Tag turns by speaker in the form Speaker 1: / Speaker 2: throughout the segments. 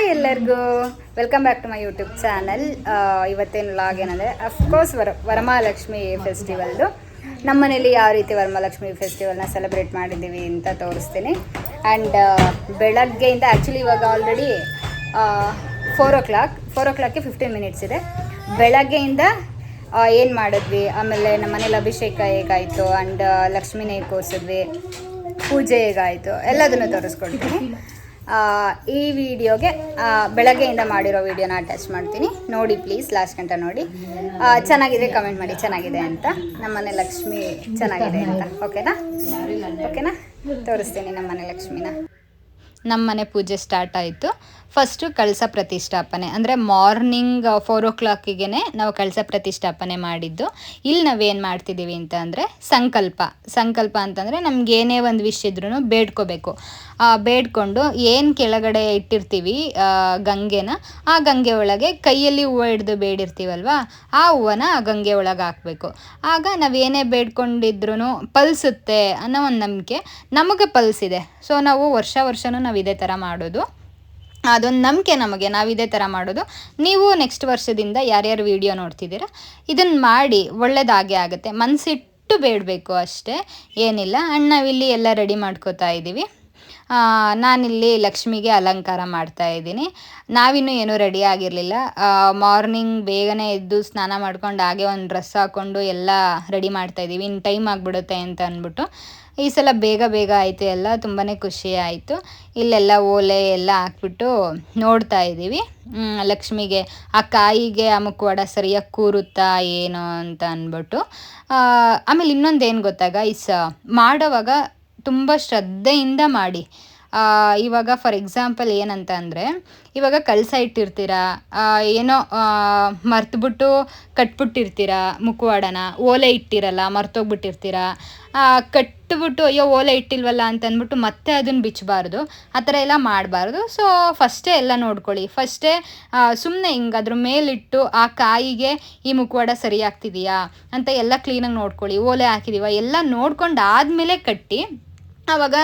Speaker 1: Hi ಎಲ್ಲರಿಗೂ. Welcome back to my YouTube channel ಇವತ್ತೇನು log ಏನಂದರೆ ಅಫ್ಕೋರ್ಸ್ ವರ, ವರಮಹಾಲಕ್ಷ್ಮಿ ಫೆಸ್ಟಿವಲ್ದು ನಮ್ಮ ಮನೇಲಿ ಯಾವ ರೀತಿ ವರಮಹಾಲಕ್ಷ್ಮಿ ಫೆಸ್ಟಿವಲ್ನ ಸೆಲೆಬ್ರೇಟ್ ಮಾಡಿದ್ದೀವಿ ಅಂತ ತೋರಿಸ್ತೀನಿ. ಆ್ಯಂಡ್ ಬೆಳಗ್ಗೆಯಿಂದ ಆ್ಯಕ್ಚುಲಿ ಇವಾಗ already four o'clock four ಓ ಕ್ಲಾಕ್ಗೆ ಫಿಫ್ಟೀನ್ ಮಿನಿಟ್ಸ್ ಇದೆ. ಬೆಳಗ್ಗೆಯಿಂದ ಏನು ಮಾಡಿದ್ವಿ? ಆಮೇಲೆ ನಮ್ಮ ಮನೇಲಿ ಅಭಿಷೇಕ ಹೇಗಾಯಿತು? ಆ್ಯಂಡ್ ಲಕ್ಷ್ಮಿನ ಕೂರಿಸಿದ್ವಿ. ಪೂಜೆ ಹೇಗಾಯಿತು? ಎಲ್ಲದನ್ನು ತೋರಿಸ್ಕೊಡ್ತೀನಿ. ಈ ವಿಡಿಯೋಗೆ ಬೆಳಗ್ಗೆಯಿಂದ ಮಾಡಿರೋ ವಿಡಿಯೋನ ಅಟ್ಯಾಚ್ ಮಾಡ್ತೀನಿ. ನೋಡಿ ಪ್ಲೀಸ್ ಲಾಸ್ಟ್ ಗಂಟ ನೋಡಿ. ಚೆನ್ನಾಗಿದ್ರೆ ಚೆನ್ನಾಗಿದೆ ಕಮೆಂಟ್ ಮಾಡಿ, ಚೆನ್ನಾಗಿದೆ ಅಂತ. ನಮ್ಮನೆ ಲಕ್ಷ್ಮಿ ಚೆನ್ನಾಗಿದೆ ಅಂತ. ಓಕೆನಾ ಓಕೆನಾ ತೋರಿಸ್ತೀನಿ ನಮ್ಮನೆ ಲಕ್ಷ್ಮಿನ. ನಮ್ಮನೆ ಪೂಜೆ ಸ್ಟಾರ್ಟ್ ಆಯಿತು. ಫಸ್ಟು ಕಳಸ ಪ್ರತಿಷ್ಠಾಪನೆ. ಅಂದರೆ ಮಾರ್ನಿಂಗ್ ಫೋರ್ ಓ ಕ್ಲಾಕಿಗೆ ನಾವು ಕಳಸ ಪ್ರತಿಷ್ಠಾಪನೆ ಮಾಡಿದ್ದು. ಇಲ್ಲಿ ನಾವೇನು ಮಾಡ್ತಿದ್ದೀವಿ ಅಂತ ಅಂದರೆ ಸಂಕಲ್ಪ. ಸಂಕಲ್ಪ ಅಂತಂದರೆ ನಮ್ಗೆ ಏನೇ ಒಂದು ವಿಷ್ ಇದ್ರೂ ಬೇಡ್ಕೋಬೇಕು. ಬೇಡ್ಕೊಂಡು ಏನು ಕೆಳಗಡೆ ಇಟ್ಟಿರ್ತೀವಿ ಗಂಗೆನ, ಆ ಗಂಗೆ ಒಳಗೆ ಕೈಯಲ್ಲಿ ಹೂವು ಹಿಡ್ದು ಬೇಡಿರ್ತೀವಲ್ವಾ, ಆ ಹೂವನ ಗಂಗೆ ಒಳಗೆ ಹಾಕಬೇಕು. ಆಗ ನಾವೇನೇ ಬೇಡ್ಕೊಂಡಿದ್ರು ಪಲ್ಸುತ್ತೆ ಅನ್ನೋ ಒಂದು ನಂಬಿಕೆ ನಮಗೆ ಪಲ್ಸಿದೆ. ಸೊ ನಾವು ವರ್ಷ ವರ್ಷನೂ ನಾವು ಇದೇ ಥರ ಮಾಡೋದು. ಅದೊಂದು ನಂಬಿಕೆ ನಮಗೆ, ನಾವು ಇದೇ ಥರ ಮಾಡೋದು. ನೀವು ನೆಕ್ಸ್ಟ್ ವರ್ಷದಿಂದ ಯಾರ್ಯಾರು ವಿಡಿಯೋ ನೋಡ್ತಿದ್ದೀರಾ ಇದನ್ನು ಮಾಡಿ ಒಳ್ಳೇದಾಗೆ ಆಗುತ್ತೆ. ಮನಸ್ಸಿಟ್ಟು ಬೇಡಬೇಕು ಅಷ್ಟೇ, ಏನಿಲ್ಲ. ಅಣ್ಣ ನಾವಿಲ್ಲಿ ಎಲ್ಲ ರೆಡಿ ಮಾಡ್ಕೋತಾ ಇದ್ದೀವಿ ನಾನಿಲ್ಲಿ ಲಕ್ಷ್ಮಿಗೆ ಅಲಂಕಾರ ಮಾಡ್ತಾ ಇದ್ದೀನಿ. ನಾವಿನ್ನೂ ಏನೂ ರೆಡಿ ಆಗಿರಲಿಲ್ಲ. ಮಾರ್ನಿಂಗ್ ಬೇಗನೆ ಎದ್ದು ಸ್ನಾನ ಮಾಡ್ಕೊಂಡು ಹಾಗೆ ಒಂದು ಡ್ರೆಸ್ ಹಾಕ್ಕೊಂಡು ಎಲ್ಲ ರೆಡಿ ಮಾಡ್ತಾ ಇದ್ದೀವಿ. ಇನ್ನು ಟೈಮ್ ಆಗಿಬಿಡುತ್ತೆ ಅಂತ ಅಂದ್ಬಿಟ್ಟು. ಈ ಸಲ ಬೇಗ ಬೇಗ ಆಯಿತು ಎಲ್ಲ ತುಂಬಾ ಖುಷಿ ಆಯಿತು. ಇಲ್ಲೆಲ್ಲ ಓಲೆ ಎಲ್ಲ ಹಾಕ್ಬಿಟ್ಟು ನೋಡ್ತಾ ಇದ್ದೀವಿ. ಲಕ್ಷ್ಮಿಗೆ, ಆ ಕಾಯಿಗೆ ಆ ಮುಖವಾಡ ಸರಿಯಾಗಿ ಕೂರುತ್ತಾ ಏನು ಅಂತ ಅಂದ್ಬಿಟ್ಟು. ಆಮೇಲೆ ಇನ್ನೊಂದು ಏನು ಗೊತ್ತಾಗ ಇಸ್ ಮಾಡೋವಾಗ ತುಂಬ ಶ್ರದ್ಧೆಯಿಂದ ಮಾಡಿ. ಇವಾಗ ಫಾರ್ ಎಕ್ಸಾಂಪಲ್ ಏನಂತ ಅಂದರೆ, ಇವಾಗ ಕಲಸ ಇಟ್ಟಿರ್ತೀರ ಏನೋ ಮರ್ತುಬಿಟ್ಟು ಕಟ್ಬಿಟ್ಟಿರ್ತೀರ ಮುಖವಾಡನ, ಓಲೆ ಇಟ್ಟಿರಲ್ಲ, ಮರ್ತೋಗ್ಬಿಟ್ಟಿರ್ತೀರ ಕಟ್ಬಿಟ್ಟು ಅಯ್ಯೋ ಓಲೆ ಇಟ್ಟಿಲ್ವಲ್ಲ ಅಂತ ಅಂದ್ಬಿಟ್ಟು ಮತ್ತೆ ಅದನ್ನು ಬಿಚ್ಚಬಾರ್ದು ಆ ಥರ ಎಲ್ಲ ಮಾಡಬಾರ್ದು. ಸೊ ಫಸ್ಟೇ ಎಲ್ಲ ನೋಡ್ಕೊಳ್ಳಿ. ಫಸ್ಟೇ ಸುಮ್ಮನೆ ಹಿಂಗೆ ಅದ್ರ ಮೇಲಿಟ್ಟು ಆ ಕಾಯಿಗೆ ಈ ಮುಖವಾಡ ಸರಿ ಆಗ್ತಿದೆಯಾ ಅಂತ ಎಲ್ಲ ಕ್ಲೀನಾಗಿ ನೋಡ್ಕೊಳ್ಳಿ. ಓಲೆ ಹಾಕಿದೀವ, ಎಲ್ಲ ನೋಡ್ಕೊಂಡು ಆದಮೇಲೆ ಕಟ್ಟಿ ಆವಾಗ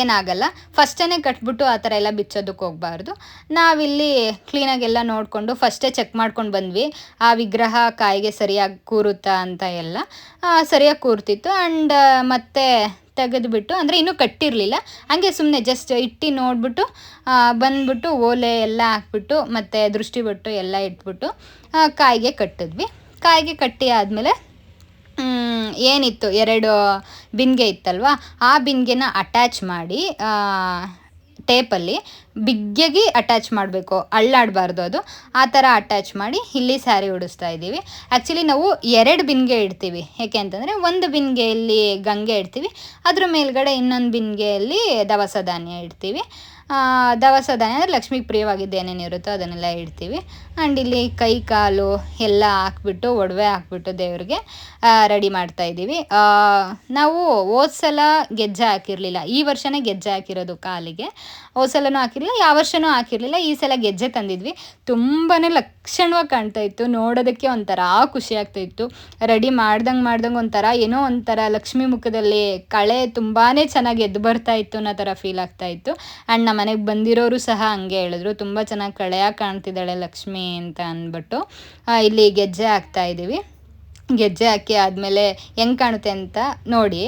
Speaker 1: ಏನಾಗಲ್ಲ. ಫಸ್ಟೇ ಕಟ್ಬಿಟ್ಟು ಆ ಥರ ಎಲ್ಲ ಬಿಚ್ಚೋದಕ್ಕೆ ಹೋಗಬಾರ್ದು. ನಾವಿಲ್ಲಿ ಕ್ಲೀನಾಗೆಲ್ಲ ನೋಡಿಕೊಂಡು ಫಸ್ಟೇ ಚೆಕ್ ಮಾಡ್ಕೊಂಡು ಬಂದ್ವಿ. ಆ ವಿಗ್ರಹ ಕಾಯಿಗೆ ಸರಿಯಾಗಿ ಕೂರುತ್ತಾ ಅಂತ ಎಲ್ಲ. ಸರಿಯಾಗಿ ಕೂರ್ತಿತ್ತು. ಆ್ಯಂಡ್ ಮತ್ತೆ ತೆಗೆದುಬಿಟ್ಟು, ಅಂದರೆ ಇನ್ನೂ ಕಟ್ಟಿರಲಿಲ್ಲ. ಹಂಗೆ ಸುಮ್ಮನೆ ಜಸ್ಟ್ ಇಟ್ಟು ನೋಡಿಬಿಟ್ಟು ಬಂದ್ಬಿಟ್ಟು ಓಲೆ ಎಲ್ಲ ಹಾಕ್ಬಿಟ್ಟು, ಮತ್ತು ದೃಷ್ಟಿ ಬೊಟ್ಟು ಎಲ್ಲ ಇಟ್ಬಿಟ್ಟು ಕಾಯಿಗೆ ಕಟ್ಟಿದ್ವಿ. ಕಾಯಿಗೆ ಕಟ್ಟಿ ಆದಮೇಲೆ ಏನಿತ್ತು? ಎರಡು ಬಿಂದಿಗೆ ಇತ್ತಲ್ವಾ? ಆ ಬಿಂದಿಗೆನ ಅಟ್ಯಾಚ್ ಮಾಡಿ ಟೇಪಲ್ಲಿ ಬಿಗ್ಗೆಗೆ ಅಟ್ಯಾಚ್ ಮಾಡಬೇಕು. ಅಳ್ಳಾಡಬಾರ್ದು ಅದು. ಆ ಥರ ಅಟ್ಯಾಚ್ ಮಾಡಿ ಇಲ್ಲಿ ಸ್ಯಾರಿ ಉಡಿಸ್ತಾ ಇದ್ದೀವಿ. ಆ್ಯಕ್ಚುಲಿ ನಾವು ಎರಡು ಬಿನ್ಗೆ ಇಡ್ತೀವಿ. ಏಕೆ ಅಂತಂದರೆ ಒಂದು ಬಿನ್ಗೆಯಲ್ಲಿ ಗಂಗೆ ಇಡ್ತೀವಿ. ಅದ್ರ ಮೇಲ್ಗಡೆ ಇನ್ನೊಂದು ಬಿನ್ಗೆಯಲ್ಲಿ ದವಸ ಧಾನ್ಯ ಇಡ್ತೀವಿ. ದವಸ ಧಾನ್ಯ ಲಕ್ಷ್ಮಿಗೆ ಪ್ರಿಯವಾಗಿದ್ದು ಏನೇನಿರುತ್ತೋ ಅದನ್ನೆಲ್ಲ ಇಡ್ತೀವಿ. ಆ್ಯಂಡ್ ಇಲ್ಲಿ ಕೈ, ಕಾಲು ಎಲ್ಲ ಹಾಕ್ಬಿಟ್ಟು, ಒಡವೆ ಹಾಕ್ಬಿಟ್ಟು ದೇವ್ರಿಗೆ ರೆಡಿ ಮಾಡ್ತಾ ಇದ್ದೀವಿ. ನಾವು ಹೋದ ಸಲ ಗೆಜ್ಜೆ ಹಾಕಿರಲಿಲ್ಲ. ಈ ವರ್ಷವೇ ಗೆಜ್ಜೆ ಹಾಕಿರೋದು ಕಾಲಿಗೆ. ಹೋದ ಸಲನೂ ಹಾಕಿರಲಿಲ್ಲ, ಯಾವ ವರ್ಷನೂ ಹಾಕಿರಲಿಲ್ಲ, ಈ ಸಲ ಗೆಜ್ಜೆ ತಂದಿದ್ವಿ. ತುಂಬಾ ಲಕ್ಷಣವಾಗಿ ಕಾಣ್ತಾ ಇತ್ತು, ನೋಡೋದಕ್ಕೆ ಒಂಥರ ಖುಷಿ ಆಗ್ತಾ ಇತ್ತು. ರೆಡಿ ಮಾಡ್ದಂಗೆ ಮಾಡ್ದಂಗೆ ಒಂಥರ, ಏನೋ ಒಂಥರ ಲಕ್ಷ್ಮಿ ಮುಖದಲ್ಲಿ ಕಳೆ ತುಂಬಾ ಚೆನ್ನಾಗಿ ಎದ್ದು ಬರ್ತಾ ಇತ್ತು ಅನ್ನೋ ಥರ ಫೀಲ್ ಆಗ್ತಾ ಇತ್ತು. ಆ್ಯಂಡ್ ನಮ್ಮ ಮನೆಗೆ ಬಂದಿರೋರು ಸಹ ಹಂಗೆ ಹೇಳಿದ್ರು, ತುಂಬ ಚೆನ್ನಾಗಿ ಕಳೆಯಾಗಿ ಕಾಣ್ತಿದ್ದಾಳೆ ಲಕ್ಷ್ಮಿ ಅಂತ ಅಂದ್ಬಿಟ್ಟು. ಇಲ್ಲಿ ಗೆಜ್ಜೆ ಹಾಕ್ತಾ ಇದ್ದೀವಿ ಗೆಜ್ಜೆ ಹಾಕಿ ಆದಮೇಲೆ ಹೆಂಗೆ ಕಾಣುತ್ತೆ ಅಂತ ನೋಡಿ.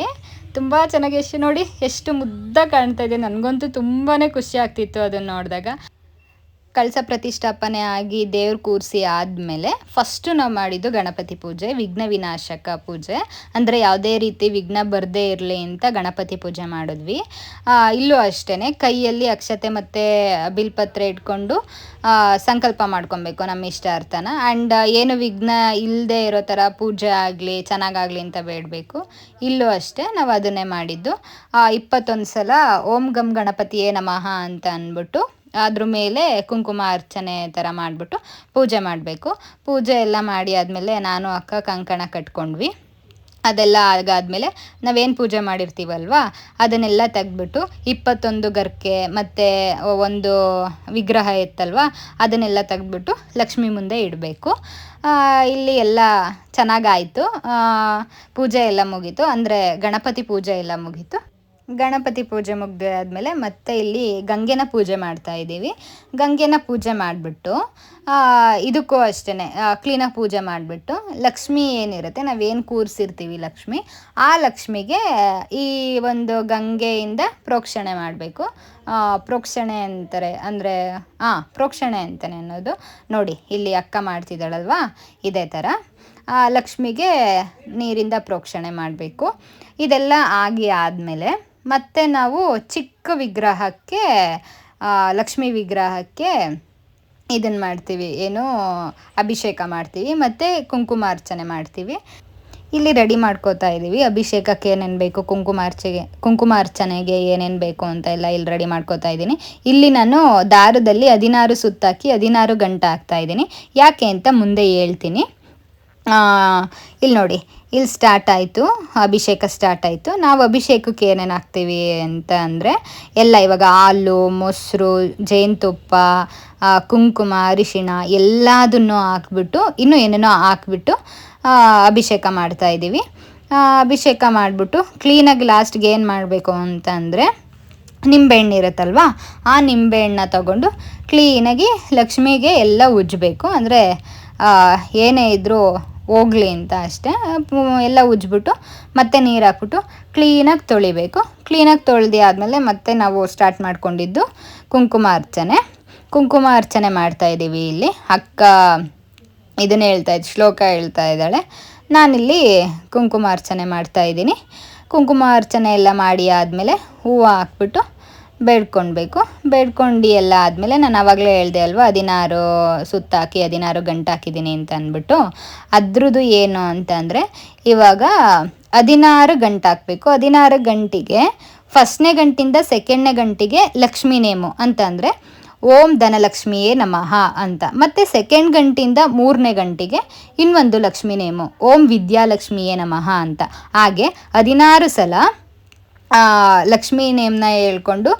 Speaker 1: ತುಂಬ ಚೆನ್ನಾಗಿ ಎಷ್ಟು ನೋಡಿ ಎಷ್ಟು ಮುದ್ದ ಕಾಣ್ತಾ ಇದೆ. ನನಗಂತೂ ತುಂಬಾ ಖುಷಿ ಆಗ್ತಿತ್ತು ಅದನ್ನು ನೋಡಿದಾಗ. ಕಳಸ ಪ್ರತಿಷ್ಠಾಪನೆ ಆಗಿ ದೇವ್ರು ಕೂರಿಸಿ ಆದಮೇಲೆ ಫಸ್ಟು ನಾವು ಮಾಡಿದ್ದು ಗಣಪತಿ ಪೂಜೆ, ವಿಘ್ನ ವಿನಾಶಕ ಪೂಜೆ. ಅಂದರೆ ಯಾವುದೇ ರೀತಿ ವಿಘ್ನ ಬರದೇ ಇರಲಿ ಅಂತ ಗಣಪತಿ ಪೂಜೆ ಮಾಡಿದ್ವಿ. ಇಲ್ಲೂ ಅಷ್ಟೇ ಕೈಯಲ್ಲಿ ಅಕ್ಷತೆ ಮತ್ತು ಬಿಲ್ಪತ್ರೆ ಇಟ್ಕೊಂಡು ಸಂಕಲ್ಪ ಮಾಡ್ಕೊಬೇಕು ನಮ್ಮ ಇಷ್ಟಾರ್ಥನ. ಆ್ಯಂಡ್ ಏನು ವಿಘ್ನ ಇಲ್ಲದೆ ಇರೋ ಥರ ಪೂಜೆ ಆಗಲಿ, ಚೆನ್ನಾಗಾಗಲಿ ಅಂತ ಬೇಡಬೇಕು. ಇಲ್ಲೂ ಅಷ್ಟೇ ನಾವು ಅದನ್ನೇ ಮಾಡಿದ್ದು. ಇಪ್ಪತ್ತೊಂದು ಸಲ ಓಂ ಗಮ್ ಗಣಪತಿಯೇ ನಮಃ ಅಂತ ಅಂದ್ಬಿಟ್ಟು ಅದ್ರ ಮೇಲೆ ಕುಂಕುಮ ಅರ್ಚನೆ ಥರ ಮಾಡಿಬಿಟ್ಟು ಪೂಜೆ ಮಾಡಬೇಕು. ಪೂಜೆ ಎಲ್ಲ ಮಾಡಿ ಆದಮೇಲೆ ನಾನು, ಅಕ್ಕ, ಕಂಕಣ ಕಟ್ಕೊಂಡ್ವಿ. ಅದೆಲ್ಲ ಆಗಾದ್ಮೇಲೆ ನಾವೇನು ಪೂಜೆ ಮಾಡಿರ್ತೀವಲ್ವಾ? ಅದನ್ನೆಲ್ಲ ತೆಗೆದ್ಬಿಟ್ಟು ಇಪ್ಪತ್ತೊಂದು ಗರ್ಕೆ ಮತ್ತು ಒಂದು ವಿಗ್ರಹ ಇತ್ತಲ್ವಾ? ಅದನ್ನೆಲ್ಲ ತೆಗೆದ್ಬಿಟ್ಟು ಲಕ್ಷ್ಮಿ ಮುಂದೆ ಇಡಬೇಕು. ಇಲ್ಲಿ ಎಲ್ಲ ಚೆನ್ನಾಗಾಯಿತು. ಪೂಜೆ ಎಲ್ಲ ಮುಗೀತು. ಅಂದರೆ ಗಣಪತಿ ಪೂಜೆ ಎಲ್ಲ ಮುಗೀತು. ಗಣಪತಿ ಪೂಜೆ ಮುಗ್ದು ಆದಮೇಲೆ ಮತ್ತೆ ಇಲ್ಲಿ ಗಂಗೆನ ಪೂಜೆ ಮಾಡ್ತಾ ಇದ್ದೀವಿ. ಗಂಗೆನ ಪೂಜೆ ಮಾಡಿಬಿಟ್ಟು ಇದಕ್ಕೂ ಅಷ್ಟೇ ಕ್ಲೀನಾಗಿ ಪೂಜೆ ಮಾಡಿಬಿಟ್ಟು ಲಕ್ಷ್ಮಿ ಏನಿರುತ್ತೆ, ನಾವೇನು ಕೂರಿಸಿರ್ತೀವಿ ಲಕ್ಷ್ಮಿ, ಆ ಲಕ್ಷ್ಮಿಗೆ ಈ ಒಂದು ಗಂಗೆಯಿಂದ ಪ್ರೋಕ್ಷಣೆ ಮಾಡಬೇಕು. ಪ್ರೋಕ್ಷಣೆ ಅಂತಾರೆ, ಅಂದರೆ ಹಾಂ ಪ್ರೋಕ್ಷಣೆ ಅಂತಲೇ ಅನ್ನೋದು. ನೋಡಿ, ಇಲ್ಲಿ ಅಕ್ಕ ಮಾಡ್ತಿದ್ದಾಳಲ್ವಾ? ಇದೇ ಥರ ಲಕ್ಷ್ಮಿಗೆ ನೀರಿಂದ ಪ್ರೋಕ್ಷಣೆ ಮಾಡಬೇಕು. ಇದೆಲ್ಲ ಆಗಿ ಆದಮೇಲೆ ಮತ್ತೆ ನಾವು ಚಿಕ್ಕ ವಿಗ್ರಹಕ್ಕೆ ಲಕ್ಷ್ಮೀ ವಿಗ್ರಹಕ್ಕೆ ಇದನ್ನು ಮಾಡ್ತೀವಿ. ಏನು ಅಭಿಷೇಕ ಮಾಡ್ತೀವಿ, ಮತ್ತು ಕುಂಕುಮಾರ್ಚನೆ ಮಾಡ್ತೀವಿ. ಇಲ್ಲಿ ರೆಡಿ ಮಾಡ್ಕೋತಾ ಇದ್ದೀವಿ ಅಭಿಷೇಕಕ್ಕೆ ಏನೇನು ಬೇಕು, ಕುಂಕುಮಾರ್ಚೆಗೆ ಕುಂಕುಮಾರ್ಚನೆಗೆ ಏನೇನು ಬೇಕು ಅಂತ ಎಲ್ಲ ಇಲ್ಲಿ ರೆಡಿ ಮಾಡ್ಕೋತಾ ಇದ್ದೀನಿ ಇಲ್ಲಿ ನಾನು ದಾರದಲ್ಲಿ ಹದಿನಾರು ಸುತ್ತಾಕಿ ಹದಿನಾರು ಗಂಟೆ ಹಾಕ್ತಾ ಇದ್ದೀನಿ ಯಾಕೆ ಅಂತ ಮುಂದೆ ಹೇಳ್ತೀನಿ. ಇಲ್ಲಿ ನೋಡಿ, ಇಲ್ಲಿ ಸ್ಟಾರ್ಟ್ ಆಯಿತು, ಅಭಿಷೇಕ ಸ್ಟಾರ್ಟ್ ಆಯಿತು. ನಾವು ಅಭಿಷೇಕಕ್ಕೆ ಏನೇನು ಹಾಕ್ತೀವಿ ಅಂತ ಅಂದರೆ, ಎಲ್ಲ ಇವಾಗ ಹಾಲು, ಮೊಸರು, ಜೇನುತುಪ್ಪ ಕುಂಕುಮ, ಅರಿಶಿಣ ಎಲ್ಲದನ್ನು ಹಾಕ್ಬಿಟ್ಟು, ಇನ್ನೂ ಏನೇನೋ ಹಾಕ್ಬಿಟ್ಟು ಅಭಿಷೇಕ ಮಾಡ್ತಾ ಇದ್ದೀವಿ. ಅಭಿಷೇಕ ಮಾಡಿಬಿಟ್ಟು ಕ್ಲೀನಾಗಿ ಲಾಸ್ಟ್ಗೆ ಏನು ಮಾಡಬೇಕು ಅಂತಂದರೆ ನಿಂಬೆಹಣ್ಣು ಇರುತ್ತಲ್ವಾ, ಆ ನಿಂಬೆಹಣ್ಣ ತಗೊಂಡು ಕ್ಲೀನಾಗಿ ಲಕ್ಷ್ಮಿಗೆ ಎಲ್ಲ ಉಜ್ಜಬೇಕು. ಅಂದರೆ ಏನೇ ಇದ್ದರೂ ಹೋಗ್ಲಿ ಅಂತ ಅಷ್ಟೇ. ಎಲ್ಲ ಉಜ್ಜಿಬಿಟ್ಟು ಮತ್ತೆ ನೀರು ಹಾಕ್ಬಿಟ್ಟು ಕ್ಲೀನಾಗಿ ತೊಳಿಬೇಕು. ಕ್ಲೀನಾಗಿ ತೊಳೆದು ಆದಮೇಲೆ ಮತ್ತೆ ನಾವು ಸ್ಟಾರ್ಟ್ ಮಾಡ್ಕೊಂಡಿದ್ದು ಕುಂಕುಮ ಅರ್ಚನೆ. ಕುಂಕುಮ ಅರ್ಚನೆ ಮಾಡ್ತಾ ಇದ್ದೀವಿ ಇಲ್ಲಿ. ಅಕ್ಕ ಇದನ್ನೇ ಹೇಳ್ತಾ ಇದ್ದು ಶ್ಲೋಕ ಹೇಳ್ತಾ ಇದ್ದಾಳೆ. ನಾನಿಲ್ಲಿ ಕುಂಕುಮ ಅರ್ಚನೆ ಮಾಡ್ತಾ ಇದ್ದೀನಿ. ಕುಂಕುಮ ಅರ್ಚನೆ ಎಲ್ಲ ಮಾಡಿ ಆದಮೇಲೆ ಹೂವು ಹಾಕ್ಬಿಟ್ಟು ಬೇಡ್ಕೊಳ್ಬೇಕು ಬೇಡ್ಕೊಂಡು ಎಲ್ಲ ಆದಮೇಲೆ ನಾನು ಆವಾಗಲೇ ಹೇಳಿದೆ ಅಲ್ವಾ, ಹದಿನಾರು ಸುತ್ತಾಕಿ, ಹದಿನಾರು ಗಂಟೆ ಹಾಕಿದ್ದೀನಿ ಅಂತ ಅಂದ್ಬಿಟ್ಟು. ಅದ್ರದ್ದು ಏನು ಅಂತಂದರೆ, ಇವಾಗ ಹದಿನಾರು ಗಂಟೆ ಹಾಕಬೇಕು ಹದಿನಾರು ಗಂಟೆಗೆ, ಫಸ್ಟ್ನೇ ಗಂಟಿಂದ ಸೆಕೆಂಡ್ನೇ ಗಂಟಿಗೆ ಲಕ್ಷ್ಮೀ ನೇಮು ಅಂತಂದರೆ, ಓಂ ಧನಲಕ್ಷ್ಮಿಯೇ ನಮಃ ಅಂತ. ಮತ್ತು ಸೆಕೆಂಡ್ ಗಂಟಿಂದ ಮೂರನೇ ಗಂಟಿಗೆ ಇನ್ನೊಂದು ಲಕ್ಷ್ಮೀ ನೇಮು, ಓಂ ವಿದ್ಯಾಲಕ್ಷ್ಮಿಯೇ ನಮಃ ಅಂತ. ಹಾಗೆ ಹದಿನಾರು ಸಲ ಲಕ್ಷ್ಮೀ ನೇಮ್ನ ಹೇಳ್ಕೊಂಡು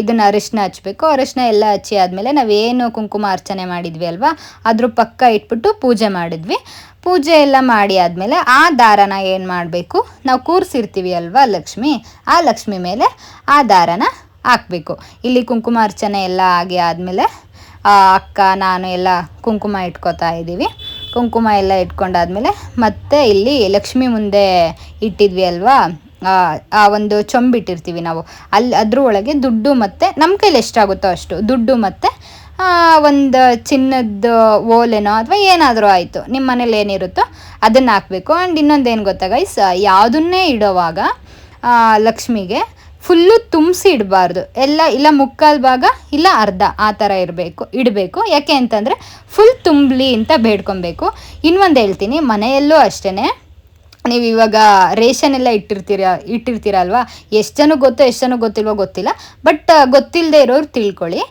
Speaker 1: ಇದನ್ನು ಅರಿಶಿನ ಹಚ್ಬೇಕು. ಅರಿಶಿನ ಎಲ್ಲ ಹಚ್ಚಿ ಆದಮೇಲೆ ನಾವೇನು ಕುಂಕುಮ ಅರ್ಚನೆ ಮಾಡಿದ್ವಿ ಅಲ್ವಾ, ಅದ್ರ ಪಕ್ಕ ಇಟ್ಬಿಟ್ಟು ಪೂಜೆ ಮಾಡಿದ್ವಿ. ಪೂಜೆ ಎಲ್ಲ ಮಾಡಿ ಆದಮೇಲೆ ಆ ದಾರನ ಏನು ಮಾಡಬೇಕು, ನಾವು ಕೂರಿಸಿರ್ತೀವಿ ಅಲ್ವಾ ಲಕ್ಷ್ಮಿ, ಆ ಲಕ್ಷ್ಮಿ ಮೇಲೆ ಆ ದಾರನ ಹಾಕಬೇಕು. ಇಲ್ಲಿ ಕುಂಕುಮ ಅರ್ಚನೆ ಎಲ್ಲ ಆಗಿ ಆದಮೇಲೆ ಅಕ್ಕ, ನಾನು ಎಲ್ಲ ಕುಂಕುಮ ಇಟ್ಕೋತಾ ಇದ್ದೀವಿ. ಕುಂಕುಮ ಎಲ್ಲ ಇಟ್ಕೊಂಡಾದ್ಮೇಲೆ ಮತ್ತೆ ಇಲ್ಲಿ ಲಕ್ಷ್ಮಿ ಮುಂದೆ ಇಟ್ಟಿದ್ವಿ ಅಲ್ವಾ ಆ, ಒಂದು ಚೊಂಬಿಟ್ಟಿರ್ತೀವಿ ನಾವು. ಅಲ್ಲಿ ಅದ್ರ ದುಡ್ಡು ಮತ್ತು ನಮ್ಮ ಕೈಲಿ ಎಷ್ಟಾಗುತ್ತೋ ಅಷ್ಟು. ದುಡ್ಡು ಮತ್ತು ಒಂದು ಚಿನ್ನದ ಓಲೆನೋ ಅಥವಾ ಏನಾದರೂ ಆಯಿತು. ನಿಮ್ಮ ಮನೇಲಿ ಏನಿರುತ್ತೋ ಅದನ್ನು ಹಾಕಬೇಕು. ಆ್ಯಂಡ್ ಇನ್ನೊಂದು ಏನು ಗೊತ್ತಾ ಗೈಸ್ ಯಾವುದನ್ನೇ ಇಡೋವಾಗ ಲಕ್ಷ್ಮಿಗೆ ಫುಲ್ಲು ತುಂಬಿಸಿ ಇಡಬಾರ್ದು. ಎಲ್ಲ ಇಲ್ಲ ಮುಕ್ಕಾಲು ಭಾಗ ಇಲ್ಲ ಅರ್ಧ ಆ ಥರ ಇರಬೇಕು ಇಡಬೇಕು. ಯಾಕೆ ಅಂತಂದರೆ ಫುಲ್ ತುಂಬಲಿ ಅಂತ ಬೇಡ್ಕೊಬೇಕು. ಇನ್ನೊಂದು ಹೇಳ್ತೀನಿ ಮನೆಯಲ್ಲೂ ಅಷ್ಟೇ ನೀವು ಇವಾಗ ರೇಷನ್ ಎಲ್ಲ ಇಟ್ಟಿರ್ತೀರ ಇಟ್ಟಿರ್ತೀರ ಅಲ್ವಾ? ಎಷ್ಟು ಜನ ಗೊತ್ತೋ ಎಷ್ಟು ಜನ ಗೊತ್ತಿಲ್ವೋ ಗೊತ್ತಿಲ್ಲ, ಬಟ್ ಗೊತ್ತಿಲ್ಲದೆ ಇರೋರು ತಿಳ್ಕೊಳ್ಳಿ.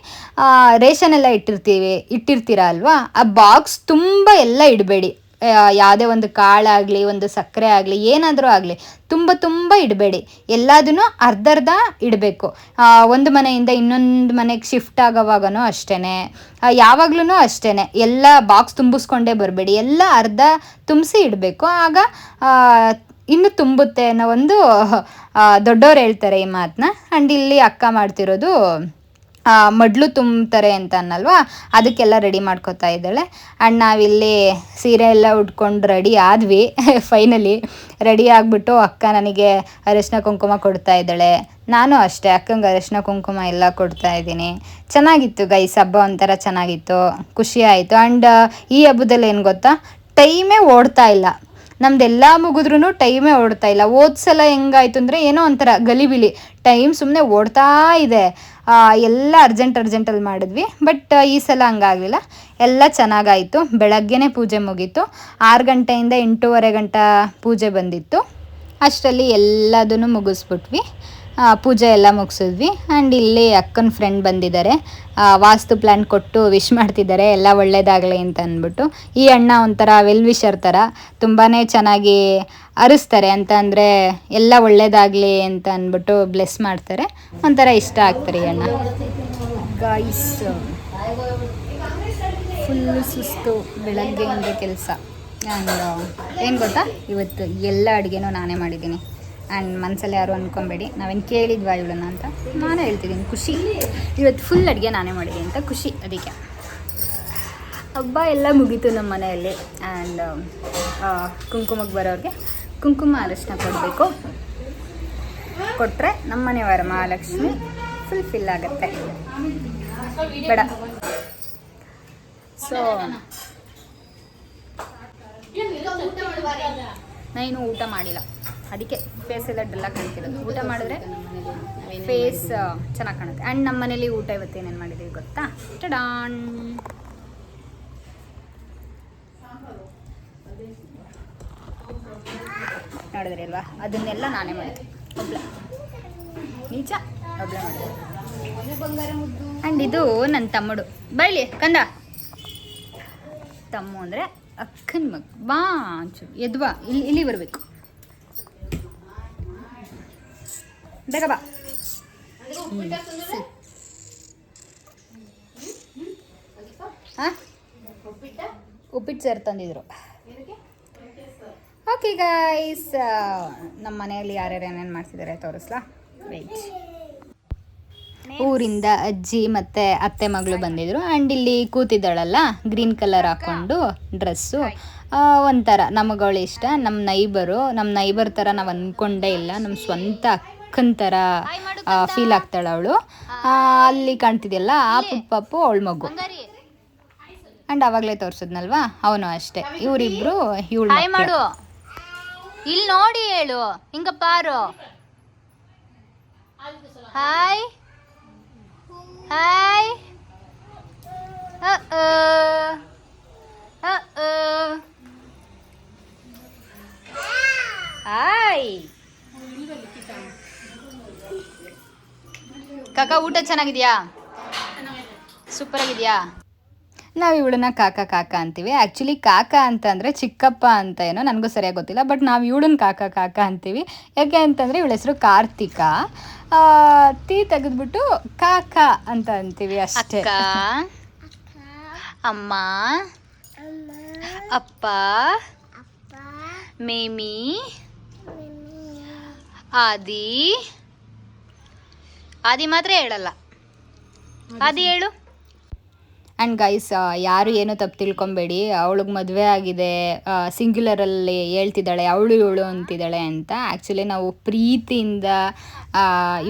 Speaker 1: ರೇಷನ್ ಎಲ್ಲ ಇಟ್ಟಿರ್ತೀವಿ, ಇಟ್ಟಿರ್ತೀರ ಅಲ್ವಾ? ಆ ಬಾಕ್ಸ್ ತುಂಬ ಎಲ್ಲ ಇಡಬೇಡಿ. ಯಾವುದೇ ಒಂದು ಕಾಳಾಗಲಿ, ಒಂದು ಸಕ್ಕರೆ ಆಗಲಿ, ಏನಾದರೂ ಆಗಲಿ, ತುಂಬ ತುಂಬ ಇಡಬೇಡಿ. ಎಲ್ಲದನ್ನು ಅರ್ಧ ಅರ್ಧ ಇಡಬೇಕು ಒಂದು ಮನೆಯಿಂದ ಇನ್ನೊಂದು ಮನೆಗೆ ಶಿಫ್ಟ್ ಆಗೋವಾಗನೂ ಅಷ್ಟೇ ಯಾವಾಗ್ಲೂ ಅಷ್ಟೇ ಎಲ್ಲ ಬಾಕ್ಸ್ ತುಂಬಿಸ್ಕೊಂಡೇ ಬರಬೇಡಿ. ಎಲ್ಲ ಅರ್ಧ ತುಂಬಿಸಿ ಇಡಬೇಕು. ಆಗ ಇನ್ನು ತುಂಬುತ್ತೆ ಅನ್ನೋ ಒಂದು ದೊಡ್ಡವ್ರು ಹೇಳ್ತಾರೆ ಈ ಮಾತನ್ನ ಆ್ಯಂಡ್ ಇಲ್ಲಿ ಅಕ್ಕ ಮಾಡ್ತಿರೋದು ಮಡ್ಲು ತುಂಬ್ತಾರೆ ಅಂತ ಅನ್ನಲ್ವಾ ಅದಕ್ಕೆಲ್ಲ ರೆಡಿ ಮಾಡ್ಕೋತಾ ಇದ್ದಾಳೆ. ಆ್ಯಂಡ್ ನಾವಿಲ್ಲಿ ಸೀರೆ ಎಲ್ಲ ಉಟ್ಕೊಂಡು ರೆಡಿ ಆದ್ವಿ. ಫೈನಲಿ ರೆಡಿ ಆಗಿಬಿಟ್ಟು ಅಕ್ಕ ನನಗೆ ಅರಿಶಿನ ಕುಂಕುಮ ಕೊಡ್ತಾ ಇದ್ದಾಳೆ. ನಾನು ಅಷ್ಟೇ ಅಕ್ಕಂಗೆ ಅರಿಶಿನ ಕುಂಕುಮ ಎಲ್ಲ ಕೊಡ್ತಾ ಇದ್ದೀನಿ. ಚೆನ್ನಾಗಿತ್ತು ಗೈಸ್ ಹಬ್ಬ ಒಂಥರ ಚೆನ್ನಾಗಿತ್ತು. ಖುಷಿ ಆಯಿತು. ಆ್ಯಂಡ್ ಈ ಹಬ್ಬದಲ್ಲಿ ಏನು ಗೊತ್ತಾ? ಟೈಮೇ ಓಡ್ತಾ ಇಲ್ಲ. ನಮ್ದೆಲ್ಲ ಮುಗಿದ್ರೂ ಟೈಮೇ ಓಡ್ತಾ ಇಲ್ಲ. ಓದ್ಸಲ ಸಲ ಹೆಂಗಾಯ್ತು ಅಂದರೆ ಏನೋ ಒಂಥರ ಗಲಿಬಿಲಿ. ಟೈಮ್ ಸುಮ್ಮನೆ ಓಡ್ತಾ ಇದೆ. ಎಲ್ಲ ಅರ್ಜೆಂಟ್ ಅರ್ಜೆಂಟಲ್ಲಿ ಮಾಡಿದ್ವಿ. ಬಟ್ ಈ ಸಲ ಹಂಗಾಗಲಿಲ್ಲ. ಎಲ್ಲ ಚೆನ್ನಾಗಾಯಿತು. ಬೆಳಗ್ಗೆನೇ ಪೂಜೆ ಮುಗೀತು. ಆರು ಗಂಟೆಯಿಂದ ಎಂಟೂವರೆ ಗಂಟೆ ಪೂಜೆ ಬಂದಿತ್ತು. ಅಷ್ಟರಲ್ಲಿ ಎಲ್ಲದನ್ನು ಮುಗಿಸ್ಬಿಟ್ವಿ. ಪೂಜೆ ಎಲ್ಲ ಮುಗಿಸಿದ್ವಿ. ಆ್ಯಂಡ್ ಇಲ್ಲಿ ಅಕ್ಕನ ಫ್ರೆಂಡ್ ಬಂದಿದ್ದಾರೆ. ವಾಸ್ತು ಪ್ಲ್ಯಾನ್ ಕೊಟ್ಟು ವಿಶ್ ಮಾಡ್ತಿದ್ದಾರೆ. ಎಲ್ಲ ಒಳ್ಳೇದಾಗಲಿ ಅಂತ ಅಂದ್ಬಿಟ್ಟು. ಈ ಅಣ್ಣ ಒಂಥರ ವೆಲ್ ವಿಶರ್ ಥರ. ತುಂಬಾ ಚೆನ್ನಾಗಿ ಅರಿಸ್ತಾರೆ. ಅಂತ ಅಂದರೆ ಎಲ್ಲ ಒಳ್ಳೇದಾಗಲಿ ಅಂತ ಅಂದ್ಬಿಟ್ಟು ಬ್ಲೆಸ್ ಮಾಡ್ತಾರೆ. ಒಂಥರ ಇಷ್ಟ ಆಗ್ತಾರೆ ಈ ಅಣ್ಣ. ಫುಲ್ಲು ಸುಸ್ತು ಬೆಳಗ್ಗೆಯಿಂದ ಕೆಲಸ. ಆ್ಯಂಡ್ ಏನು ಗೊತ್ತಾ? ಇವತ್ತು ಎಲ್ಲ ಅಡುಗೆನೂ ನಾನೇ ಮಾಡಿದ್ದೀನಿ. ಆ್ಯಂಡ್ ಮನಸ್ಸಲ್ಲಿ ಯಾರು ಅಂದ್ಕೊಬೇಡಿ ನಾವೇನು ಕೇಳಿದ್ವಾ ಇವಳನ್ನ ಅಂತ? ನಾನೇ ಹೇಳ್ತಿದ್ದೀನಿ, ಖುಷಿ. ಇವತ್ತು ಫುಲ್ ಅಡುಗೆ ನಾನೇ ಮಾಡಿದೆ ಅಂತ ಖುಷಿ, ಅದಕ್ಕೆ. ಹಬ್ಬ ಎಲ್ಲ ಮುಗೀತು ನಮ್ಮ ಮನೆಯಲ್ಲಿ. ಆ್ಯಂಡ್ ಕುಂಕುಮಕ್ಕೆ ಬರೋರಿಗೆ ಕುಂಕುಮ ಅರಶಿನ ಕೊಡಬೇಕು. ಕೊಟ್ಟರೆ ನಮ್ಮ ಮನೆಯವರ ಮಹಾಲಕ್ಷ್ಮಿ ಫುಲ್ ಫಿಲ್ ಆಗುತ್ತೆ. ಬೇಡ. ಸೊ ನಾನು ಊಟ ಮಾಡಿಲ್ಲ. ಅದಕ್ಕೆ ಫೇಸ್ ಎಲ್ಲ ಡಲ್ಲ ಕಾಣ್ತಿರೋದು. ಊಟ ಮಾಡಿದ್ರೆ ಫೇಸ್ ಚೆನ್ನಾಗಿ ಕಾಣುತ್ತೆ. ಆ್ಯಂಡ್ ನಮ್ಮ ಮನೇಲಿ ಊಟ ಇವತ್ತು ಏನೇನು ಮಾಡಿದ್ದೀವಿ ಗೊತ್ತಾ? ಟಡಾನ್ ನೋಡಿದ್ರಿ ಅಲ್ವಾ? ಅದನ್ನೆಲ್ಲ ನಾನೇ ಮಾಡಿದೆ ಒಬ್ಳ ನೀಚ? ಒಬ್ಳೆ ಮಾಡಿದೆ ಆ್ಯಂಡ್ ಇದು ನನ್ನ ತಮ್ಮಡು. ಬೈಲಿ, ಕಂದ. ತಮ್ಮ ಅಂದರೆ ಅಕ್ಕನ ಮಗ. ಬಾ ಅಂಚು. ಎದ್ವಾ? ಇಲ್ಲಿ ಇಲ್ಲಿ ಬರಬೇಕು. ಬೇಗ ಬಾ. ಹಾಂ? ಉಪ್ಪಿಟ್ಟು ಸೇರ್ ತಂದಿದ್ರು. ಓಕೆ ಗೈಸ್ ನಮ್ಮ ಮನೆಯಲ್ಲಿ ಯಾರ್ಯಾರು ಏನೇನು ಮಾಡ್ತಿದ್ದಾರೆ ತೋರಿಸ್ಲಾ? ವೆಜ್ ಊರಿಂದ ಅಜ್ಜಿ ಮತ್ತು ಅತ್ತೆ ಮಗಳು ಬಂದಿದ್ರು. ಆ್ಯಂಡ್ ಇಲ್ಲಿ ಕೂತಿದ್ದಾಳಲ್ಲ ಗ್ರೀನ್ ಕಲರ್ ಹಾಕ್ಕೊಂಡು ಡ್ರೆಸ್ಸು ಒಂಥರ ನಮಗಳು ಇಷ್ಟ ನಮ್ಮ ನೈಬರು ನಮ್ಮ ನೈಬರ್ ಥರ ನಾವು ಅಂದ್ಕೊಂಡೇ ಇಲ್ಲ ನಮ್ಮ ಸ್ವಂತ ಅಕ್ಕನ ಥರ ಫೀಲ್ ಆಗ್ತಾಳೆ ಅವಳು. ಅಲ್ಲಿ ಕಾಣ್ತಿದೆಯಲ್ಲ ಆ ಪಾಪು ಅವಳ ಮಗು. ಆ್ಯಂಡ್ ಅವಾಗ್ಲೇ ತೋರಿಸಿದ್ನಲ್ವಾ? ಅವನು ಅಷ್ಟೇ. ಇವರಿಬ್ರು ಇವಳು
Speaker 2: ಮಾಡು. ಇಲ್ಲಿ ನೋಡಿ ಹೇಳು. ಹಿಂಗ ಪಾರು. ಹಾಯ್. ಹಾಯ್.
Speaker 1: ಹಾಯ್.
Speaker 2: ಕಾಕ ಊಟ ಚೆನ್ನಾಗಿದ್ಯಾ? ಸೂಪರ್ ಆಗಿದ್ಯಾ
Speaker 1: ನಾವು ಇವಳನ್ನ ಕಾಕ ಕಾಕ ಅಂತೀವಿ. ಆ್ಯಕ್ಚುಲಿ ಕಾಕ ಅಂತಂದರೆ ಚಿಕ್ಕಪ್ಪ ಅಂತ ಏನೋ ನನಗೂ ಸರಿಯಾಗಿ ಗೊತ್ತಿಲ್ಲ ಬಟ್ ನಾವು ಇವಳನ್ನ ಕಾಕ ಕಾಕ ಅಂತೀವಿ. ಯಾಕೆ ಅಂತಂದರೆ ಇವಳ ಹೆಸರು ಕಾರ್ತಿಕ. ತೀ ತೆಗೆದ್ಬಿಟ್ಟು ಕಾಕ ಅಂತ ಅಂತೀವಿ ಅಷ್ಟೇ.
Speaker 2: ಅಮ್ಮ ಅಪ್ಪ ಮೇಮಿ ಆದಿ ಆದಿ ಮಾತ್ರ ಹೇಳಲ್ಲ. ಆದಿ ಹೇಳು.
Speaker 1: ಆ್ಯಂಡ್ ಗೈಸ್ ಯಾರು ಏನು ತಪ್ಪು ತಿಳ್ಕೊಬೇಡಿ. ಅವಳಿಗೆ ಮದುವೆ ಆಗಿದೆ. ಸಿಂಗ್ಯುಲರಲ್ಲಿ ಹೇಳ್ತಿದ್ದಾಳೆ, ಅವಳು ಇವಳು ಅಂತಿದ್ದಾಳೆ ಅಂತ. ಆ್ಯಕ್ಚುಲಿ ನಾವು ಪ್ರೀತಿಯಿಂದ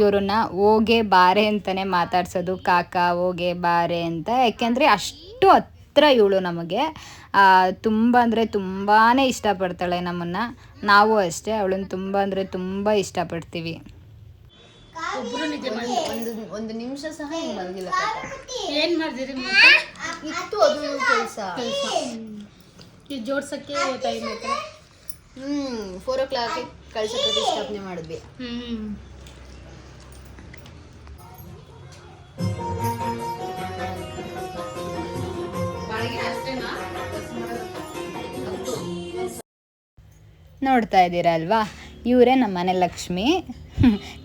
Speaker 1: ಇವರನ್ನ ಹೋಗೆ ಬಾರೆ ಅಂತಲೇ ಮಾತಾಡ್ಸೋದು, ಕಾಕ ಹೋಗೆ ಬಾರೆ ಅಂತ. ಯಾಕೆಂದರೆ ಅಷ್ಟು ಹತ್ರ ಇವಳು ನಮಗೆ. ತುಂಬ ಅಂದರೆ ತುಂಬಾ ಇಷ್ಟಪಡ್ತಾಳೆ ನಮ್ಮನ್ನು. ನಾವು ಅಷ್ಟೇ, ಅವಳನ್ನು ತುಂಬ ಅಂದರೆ ತುಂಬ ಇಷ್ಟಪಡ್ತೀವಿ.
Speaker 3: ಒಂದು ಒಂದು ನಿಮಿಷ ಸಹ ಹಿಂಗ್ ಮಲಗಿಲ್ಲ
Speaker 4: ಏನ್ ಮಾಡಿದಿರಿ
Speaker 3: ಇತ್ತು ಅದು ಕೆಲಸ.
Speaker 4: ಈ ಜೋಡ್ಸಕ್ಕೆ ಟೈಮ್ ಐತೆ
Speaker 3: ಹ್ಮ್ ಫೋರ್ ಓ ಕ್ಲಾಕ್ ಕಳಸ ಪ್ರತಿಷ್ಠಾಪನೆ ಮಾಡಿದ್ವಿ.
Speaker 4: ಹ್ಮ್.
Speaker 1: ನೋಡ್ತಾ ಇದ್ದೀರಾ ಅಲ್ವಾ? ಇವರೇ ನಮ್ಮ ಮನೆ ಲಕ್ಷ್ಮಿ.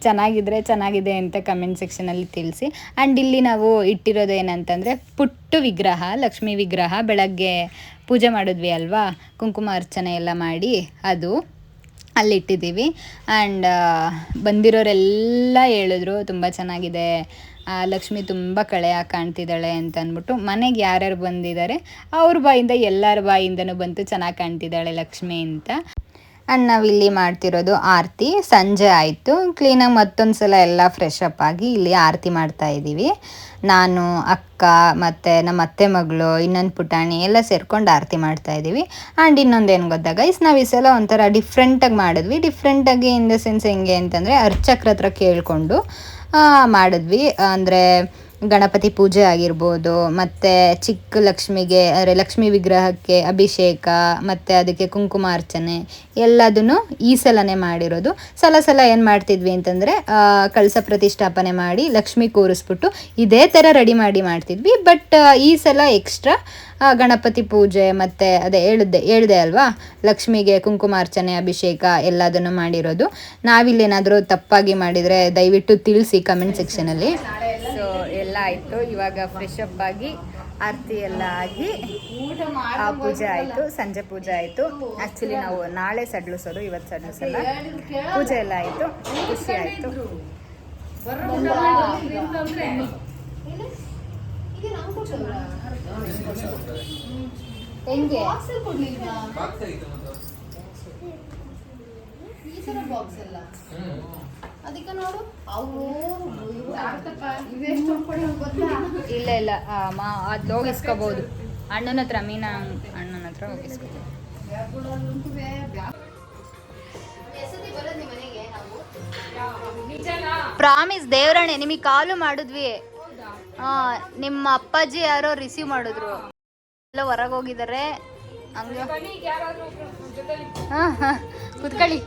Speaker 1: ಚೆನ್ನಾಗಿದ್ರೆ ಚೆನ್ನಾಗಿದೆ ಅಂತ ಕಮೆಂಟ್ ಸೆಕ್ಷನಲ್ಲಿ ತಿಳಿಸಿ. ಆ್ಯಂಡ್ ಇಲ್ಲಿ ನಾವು ಇಟ್ಟಿರೋದು ಏನಂತಂದರೆ ಪುಟ್ಟು ವಿಗ್ರಹ, ಲಕ್ಷ್ಮಿ ವಿಗ್ರಹ ಬೆಳಗ್ಗೆ ಪೂಜೆ ಮಾಡಿದ್ವಿ ಅಲ್ವಾ? ಕುಂಕುಮ ಅರ್ಚನೆ ಎಲ್ಲ ಮಾಡಿ ಅದು ಅಲ್ಲಿಟ್ಟಿದ್ದೀವಿ ಆ್ಯಂಡ್ ಬಂದಿರೋರೆಲ್ಲ ಹೇಳಿದ್ರು ತುಂಬ ಚೆನ್ನಾಗಿದೆ. ಲಕ್ಷ್ಮಿ ತುಂಬ ಕಳೆಯಾಗಿ ಕಾಣ್ತಿದ್ದಾಳೆ ಅಂತ ಅಂದ್ಬಿಟ್ಟು ಮನೆಗೆ ಯಾರ್ಯಾರು ಬಂದಿದ್ದಾರೆ, ಅವ್ರ ಬಾಯಿಂದ ಎಲ್ಲರ ಬಾಯಿಂದನೂ ಬಂತು ಚೆನ್ನಾಗಿ ಕಾಣ್ತಿದ್ದಾಳೆ ಲಕ್ಷ್ಮಿ ಅಂತ. ಆ್ಯಂಡ್ ನಾವಿಲ್ಲಿ ಮಾಡ್ತಿರೋದು ಆರತಿ. ಸಂಜೆ ಆಯಿತು. ಕ್ಲೀನಾಗಿ ಮತ್ತೊಂದು ಸಲ ಎಲ್ಲ ಫ್ರೆಶ್ ಅಪ್ ಆಗಿ ಇಲ್ಲಿ ಆರತಿ ಮಾಡ್ತಾ ಇದ್ದೀವಿ. ನಾನು, ಅಕ್ಕ ಮತ್ತು ನಮ್ಮ ಅತ್ತೆ ಮಗಳು, ಇನ್ನೊಂದು ಪುಟಾಣಿ ಎಲ್ಲ ಸೇರ್ಕೊಂಡು ಆರತಿ ಮಾಡ್ತಾ ಇದ್ದೀವಿ. ಆ್ಯಂಡ್ ಇನ್ನೊಂದೇನು ಏನು ಗೊತ್ತಾ ಗೈಸ್ ನಾವು ಈ ಸಲ ಒಂಥರ ಡಿಫ್ರೆಂಟಾಗಿ ಮಾಡಿದ್ವಿ. ಡಿಫ್ರೆಂಟಾಗಿ ಇನ್ ದ ಸೆನ್ಸ್ ಹೆಂಗೆ ಅಂತಂದರೆ ಅರ್ಚಕ್ರ ಹತ್ರ ಕೇಳಿಕೊಂಡು ಮಾಡಿದ್ವಿ. ಅಂದರೆ ಗಣಪತಿ ಪೂಜೆ ಆಗಿರ್ಬೋದು, ಮತ್ತು ಚಿಕ್ಕ ಲಕ್ಷ್ಮಿಗೆ ಅಂದರೆ ಲಕ್ಷ್ಮಿ ವಿಗ್ರಹಕ್ಕೆ ಅಭಿಷೇಕ, ಮತ್ತು ಅದಕ್ಕೆ ಕುಂಕುಮಾರ್ಚನೆ ಎಲ್ಲದನ್ನು ಈ ಸಲನೇ ಮಾಡಿರೋದು. ಸಲ ಸಲ ಏನು ಮಾಡ್ತಿದ್ವಿ ಅಂತಂದರೆ ಕಳಸ ಪ್ರತಿಷ್ಠಾಪನೆ ಮಾಡಿ ಲಕ್ಷ್ಮಿ ಕೂರಿಸ್ಬಿಟ್ಟು ಇದೇ ಥರ ರೆಡಿ ಮಾಡಿ ಮಾಡ್ತಿದ್ವಿ. ಬಟ್ ಈ ಸಲ ಎಕ್ಸ್ಟ್ರಾ ಗಣಪತಿ ಪೂಜೆ ಮತ್ತು ಅದೇ ಹೇಳಿದ್ದೆ ಹೇಳಿದೆ ಅಲ್ವಾ? ಲಕ್ಷ್ಮಿಗೆ ಕುಂಕುಮಾರ್ಚನೆ ಅಭಿಷೇಕ ಎಲ್ಲದನ್ನು ಮಾಡಿರೋದು. ನಾವಿಲ್ಲೇನಾದರೂ ತಪ್ಪಾಗಿ ಮಾಡಿದರೆ ದಯವಿಟ್ಟು ತಿಳಿಸಿ ಕಮೆಂಟ್ ಸೆಕ್ಷನಲ್ಲಿ. ಆಯಿತು. ಇವಾಗ ಫ್ರೆಶ್ ಅಪ್ ಆಗಿ ಆರತಿ ಎಲ್ಲ ಆಗಿ ಆ ಪೂಜೆ ಆಯಿತು ಸಂಜೆ ಪೂಜೆ ಆಯಿತು. ಆ್ಯಕ್ಚುಲಿ ನಾವು ನಾಳೆ ಸಡ್ಲಿಸೋದು ಇವತ್ತು ಸಡ್ಲಿಸಲ್ಲ. ಪೂಜೆ ಎಲ್ಲ ಆಯಿತು. ಖುಷಿ ಆಯಿತು? ಹೆಂಗೆ?
Speaker 3: ಈ ತರ ಬಾಕ್ಸ್ ಎಲ್ಲ? ಅದಕ್ಕೆ ನೋಡು
Speaker 1: ಇಲ್ಲ ಇಲ್ಲ ಆ, ಮಾ ಅದು ಹೋಗಿಸ್ಕೋಬಹುದು ಅಣ್ಣನ ಹತ್ರ ಮೀನಾ ಅಣ್ಣನ ಹತ್ರ ಹೋಗಿಸ್ಕೋಬಹುದು
Speaker 3: ಎಸತಿ ಬರೋದು ನಿಮ್ಮ ಮನೆಗೆ ನಾವು
Speaker 2: ಪ್ರಾಮಿಸ್ ದೇವರಣೆ ನಿಮಗೆ ಕಾಲು ಮಾಡಿದ್ವಿ. ಹಾ ನಿಮ್ಮ ಅಪ್ಪಾಜಿ ಯಾರೋ ರಿಸೀವ್ ಮಾಡಿದ್ರು. ಎಲ್ಲ ಹೊರಗೆ ಹೋಗಿದ್ದಾರೆ ಹಂಗೆ. ಹಾ ಹಾ. ಕುತ್ಕೊಳ್ಳಿ.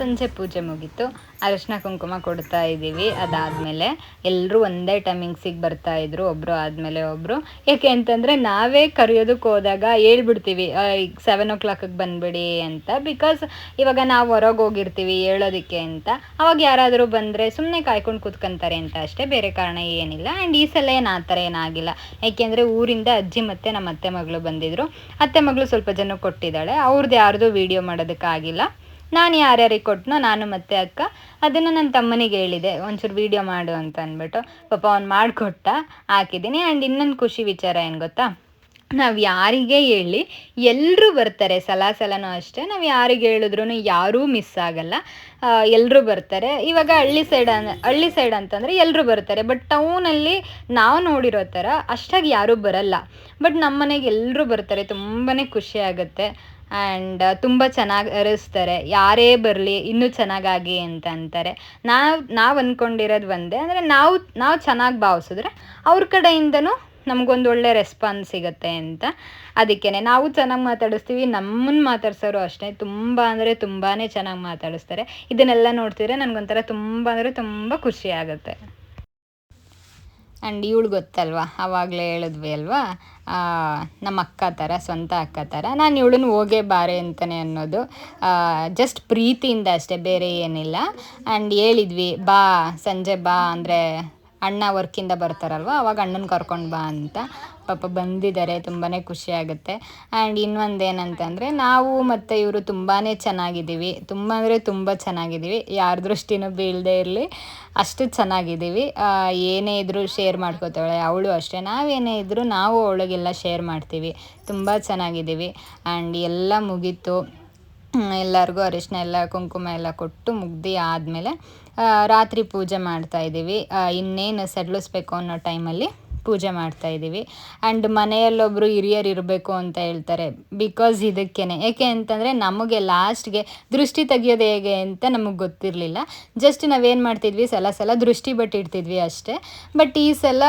Speaker 1: ಸಂಜೆ ಪೂಜೆ ಮುಗೀತು. ಅರಶಿನ ಕುಂಕುಮ ಕೊಡ್ತಾ ಇದ್ದೀವಿ. ಅದಾದಮೇಲೆ ಎಲ್ಲರೂ ಒಂದೇ ಟೈಮಿಂಗ್ಸಿಗೆ ಬರ್ತಾ ಇದ್ರು. ಒಬ್ಬರು ಆದಮೇಲೆ ಒಬ್ಬರು ಯಾಕೆ ಅಂತಂದರೆ ನಾವೇ ಕರೆಯೋದಕ್ಕೆ ಹೋದಾಗ ಹೇಳ್ಬಿಡ್ತೀವಿ ಈಗ ಸೆವೆನ್ ಓ ಕ್ಲಾಕಿಗೆ ಬಂದ್ಬಿಡಿ ಅಂತ. ಬಿಕಾಸ್ ಇವಾಗ ನಾವು ಹೊರಗೆ ಹೋಗಿರ್ತೀವಿ ಹೇಳೋದಕ್ಕೆ ಅಂತ. ಅವಾಗ ಯಾರಾದರೂ ಬಂದರೆ ಸುಮ್ಮನೆ ಕಾಯ್ಕೊಂಡು ಕೂತ್ಕೊಂತಾರೆ ಅಂತ ಅಷ್ಟೇ. ಬೇರೆ ಕಾರಣ ಏನಿಲ್ಲ. ಆ್ಯಂಡ್ ಈ ಸಲ ಏನು ಆ ಥರ ಏನಾಗಿಲ್ಲ ಯಾಕೆಂದರೆ ಊರಿಂದ ಅಜ್ಜಿ ಮತ್ತು ನಮ್ಮ ಅತ್ತೆ ಮಗಳು ಬಂದಿದ್ರು. ಅತ್ತೆ ಮಗಳು ಸ್ವಲ್ಪ ಜನ ಕೊಟ್ಟಿದ್ದಾಳೆ. ಅವ್ರದ್ದು ಯಾರ್ದು ವೀಡಿಯೋ ಮಾಡೋದಕ್ಕಾಗಿಲ್ಲ. ನಾನು ಯಾರ್ಯಾರಿಗೆ ಕೊಟ್ಟನೋ ನಾನು ಮತ್ತೆ ಅಕ್ಕ. ಅದನ್ನು ನನ್ನ ತಮ್ಮನಿಗೆ ಹೇಳಿದೆ, ಒಂಚೂರು ವೀಡಿಯೋ ಮಾಡು ಅಂತ ಅಂದ್ಬಿಟ್ಟು. ಪಾಪ ಅವ್ನು ಮಾಡಿಕೊಟ್ಟ, ಹಾಕಿದ್ದೀನಿ. ಆ್ಯಂಡ್ ಇನ್ನೊಂದು ಖುಷಿ ವಿಚಾರ ಏನು ಗೊತ್ತಾ? ನಾವು ಯಾರಿಗೆ ಹೇಳಿ ಎಲ್ಲರೂ ಬರ್ತಾರೆ ಸಲ ಸಲನೂ ಅಷ್ಟೇ. ನಾವು ಯಾರಿಗೆ ಹೇಳಿದ್ರು ಯಾರೂ ಮಿಸ್ ಆಗಲ್ಲ. ಎಲ್ಲರೂ ಬರ್ತಾರೆ. ಇವಾಗ ಹಳ್ಳಿ ಸೈಡ್ ಹಳ್ಳಿ ಸೈಡ್ ಅಂತಂದರೆ ಎಲ್ಲರೂ ಬರ್ತಾರೆ. ಬಟ್ ಟೌನಲ್ಲಿ ನಾವು ನೋಡಿರೋ ಥರ ಅಷ್ಟಾಗಿ ಯಾರೂ ಬರಲ್ಲ. ಬಟ್ ನಮ್ಮ ಮನೆಗೆ ಎಲ್ಲರೂ ಬರ್ತಾರೆ. ತುಂಬಾ ಖುಷಿ ಆಗುತ್ತೆ. ಆ್ಯಂಡ್ ತುಂಬ ಚೆನ್ನಾಗಿ ಅರಿಸ್ತಾರೆ ಯಾರೇ ಬರಲಿ ಇನ್ನೂ ಚೆನ್ನಾಗಾಗಿ ಅಂತ ಅಂತಾರೆ. ನಾವು ನಾವು ಅಂದ್ಕೊಂಡಿರೋದು ಒಂದೇ. ಅಂದರೆ ನಾವು ನಾವು ಚೆನ್ನಾಗಿ ಭಾವಿಸಿದ್ರೆ ಅವ್ರ ಕಡೆಯಿಂದನೂ ನಮಗೊಂದು ಒಳ್ಳೆ ರೆಸ್ಪಾನ್ಸ್ ಸಿಗುತ್ತೆ ಅಂತ ಅದಕ್ಕೇ ನಾವು ಚೆನ್ನಾಗಿ ಮಾತಾಡಿಸ್ತೀವಿ ನಮ್ಮನ್ನು ಮಾತಾಡ್ಸೋರು ಅಷ್ಟೇ. ತುಂಬ ಅಂದರೆ ತುಂಬಾ ಚೆನ್ನಾಗಿ ಮಾತಾಡಿಸ್ತಾರೆ. ಇದನ್ನೆಲ್ಲ ನೋಡ್ತಿದ್ರೆ ನನಗೊಂಥರ ತುಂಬ ಅಂದರೆ ತುಂಬ ಖುಷಿ ಆಗುತ್ತೆ. ಆ್ಯಂಡ್ ಇವಳು ಗೊತ್ತಲ್ವಾ? ಆವಾಗಲೇ ಹೇಳಿದ್ವಿ ಅಲ್ವಾ? ನಮ್ಮ ಅಕ್ಕ ಥರ ಸ್ವಂತ ಅಕ್ಕ ಥರ ನಾನು ಇವಳನ್ನು ಹೋಗೇ ಬಾರೆ ಅಂತಲೇ ಅನ್ನೋದು ಜಸ್ಟ್ ಪ್ರೀತಿಯಿಂದ ಅಷ್ಟೇ, ಬೇರೆ ಏನಿಲ್ಲ. ಆ್ಯಂಡ್ ಹೇಳಿದ್ವಿ, ಬಾ, ಸಂಜೆ ಬಾ ಅಂದರೆ ಅಣ್ಣ ವರ್ಕಿಂದ ಬರ್ತಾರಲ್ವ? ಅವಾಗ ಅಣ್ಣನ ಕರ್ಕೊಂಡು ಬಾ ಅಂತ. ಪಾಪ ಬಂದಿದ್ದಾರೆ ತುಂಬಾ ಖುಷಿ ಆಗುತ್ತೆ. ಆ್ಯಂಡ್ ಇನ್ನೊಂದು ಏನಂತಂದರೆ, ನಾವು ಮತ್ತು ಇವರು ತುಂಬಾ ಚೆನ್ನಾಗಿದ್ದೀವಿ. ತುಂಬ ಅಂದರೆ ತುಂಬ ಚೆನ್ನಾಗಿದ್ದೀವಿ. ಯಾರ ದೃಷ್ಟಿನೂ ಬೀಳದೇ ಇರಲಿ, ಅಷ್ಟು ಚೆನ್ನಾಗಿದ್ದೀವಿ. ಏನೇ ಇದ್ದರೂ ಶೇರ್ ಮಾಡ್ಕೋತಾಳೆ, ಅವಳು ಅಷ್ಟೇ. ನಾವೇನೇ ಇದ್ದರೂ ನಾವು ಅವಳಿಗೆಲ್ಲ ಶೇರ್ ಮಾಡ್ತೀವಿ. ತುಂಬ ಚೆನ್ನಾಗಿದ್ದೀವಿ. ಆ್ಯಂಡ್ ಎಲ್ಲ ಮುಗೀತು. ಎಲ್ಲರಿಗೂ ಅರಿಶಿನ ಎಲ್ಲ ಕುಂಕುಮ ಎಲ್ಲ ಕೊಟ್ಟು ಮುಗ್ದು ಆದಮೇಲೆ ರಾತ್ರಿ ಪೂಜೆ ಮಾಡ್ತಾ ಆ, ಇನ್ನೇನು ಸಡ್ಲಿಸ್ಬೇಕು ಅನ್ನೋ ಟೈಮಲ್ಲಿ ಪೂಜೆ ಮಾಡ್ತಾ ಇದ್ದೀವಿ. ಆ್ಯಂಡ್ ಮನೆಯಲ್ಲೊಬ್ಬರು ಹಿರಿಯರು ಇರಬೇಕು ಅಂತ ಹೇಳ್ತಾರೆ. ಬಿಕಾಸ್ ಇದಕ್ಕೇನೆ. ಯಾಕೆ ಅಂತಂದರೆ ನಮಗೆ ಲಾಸ್ಟ್ಗೆ ದೃಷ್ಟಿ ತೆಗೆಯೋದು ಹೇಗೆ ಅಂತ ನಮಗೆ ಗೊತ್ತಿರಲಿಲ್ಲ. ಜಸ್ಟ್ ನಾವೇನು ಮಾಡ್ತಿದ್ವಿ? ಸಲ ಸಲ ದೃಷ್ಟಿ ಬಟ್ಟಿಡ್ತಿದ್ವಿ ಅಷ್ಟೇ. ಬಟ್ ಈ ಸಲ